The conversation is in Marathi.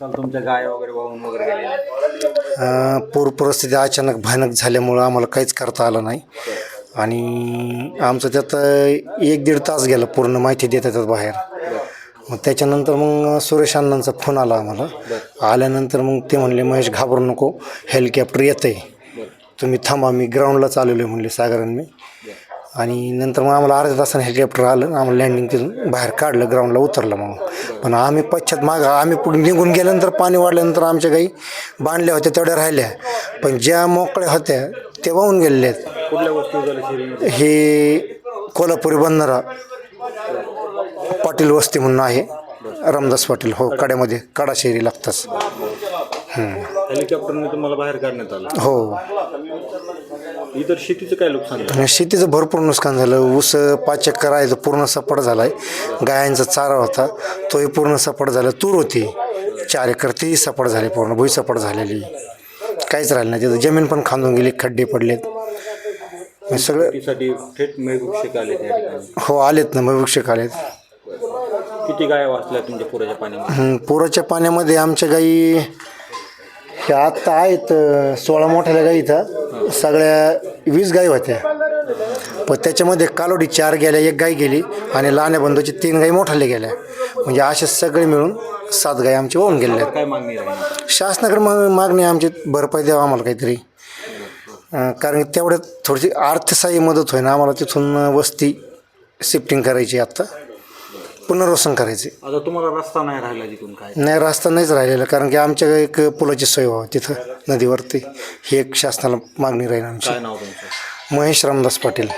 तुमच्या गाय वगैरे वाहून वगैरे गेलेल्या अं, पूर परिस्थिती अचानक भयानक झाल्यामुळं आम्हाला काहीच करता आलं नाही. आणि आमचं त्यात एक दीड तास गेला पूर्ण माहिती देत येतात बाहेर. मग त्याच्यानंतर मग सुरेश अण्णांचा फोन आला आम्हाला. आल्यानंतर मग ते म्हणले महेश घाबरू नको. हेलिकॉप्टर येतं आहे तुम्ही थांबा मी ग्राउंडला चालवलं म्हणले सागरांनी मी. आणि नंतर मग आम्हाला अर्ध्या तासाने हेलिकॉप्टर आलं आम्हाला लँडिंग तिथून बाहेर काढलं ग्राउंडला उतरलं मग. पण आम्ही पश्चात माग आम्ही पुढे निघून गेल्यानंतर पाणी वाढल्यानंतर आमच्या गाई बांधल्या होत्या तेवढ्या राहिल्या. पण ज्या मोकळ्या होत्या त्या वाहून गेलेल्या आहेत. हे कोल्हापुरी बंधारा पाटील वस्ती म्हणून आहे. रामदास पाटील हो कड्यामध्ये कडा शेरी लागताच. हेलिकॉप्टरने तुम्हाला बाहेर काढण्यात आलं. हो. इतर शेतीचं काय नुकसान झालं? आणि शेतीचं भरपूर नुकसान झालं. ऊस पाच चक्कर आहे तो पूर्ण सपाट झाला आहे गायांचा चारा होता तोही पूर्ण सपाट झाला. तूर होती. चार एकर तेही सपाट झाले पूर्ण. भुई सपाट झालेली. काहीच राहिलं नाही. तिथं जमीन पण खांदून गेली खड्डे पडलेत. हे सगळं शेतीसाठी थेट आले त्या ठिकाणी. हो आलेत ना भविष्यक आलेत. किती गाय वाचल्या तुमच्या पुराच्या पाण्यामध्ये? हं, पुराच्या पाण्यामध्ये आमच्या गाई ह्या आत्ता आहेत सोळा मोठ्या गाई इथं. सगळ्या वीस गाई होत्या. पण त्याच्यामध्ये कालोडी चार गेल्या एक गाय गेली आणि लहान्या बंधूची तीन गाई मोठाल्या गेल्या. म्हणजे असे सगळे मिळून सात गाई आमची वाहून गेलेल्या आहेत. काय मागणी राहील? शासनाकडे माग मागणी आमची भरपाई द्यावा आम्हाला काहीतरी. अं, कारण की तेवढ्यात थोडीशी अर्थसहाय्य मदत होईना. आम्हाला तिथून वस्ती शिफ्टिंग करायची आत्ता. पुनर्वसन करायचे. आता तुम्हाला रस्ता नाही राहिला तिथून काय? नाही रस्ता नाहीच राहिलेला कारण की आमच्या एक पुलाची सोय व्हावी तिथं नदीवरती. ही एक शासनाला मागणी राहील आमची. काय नाव तुमचं? महेश रामदास पाटील.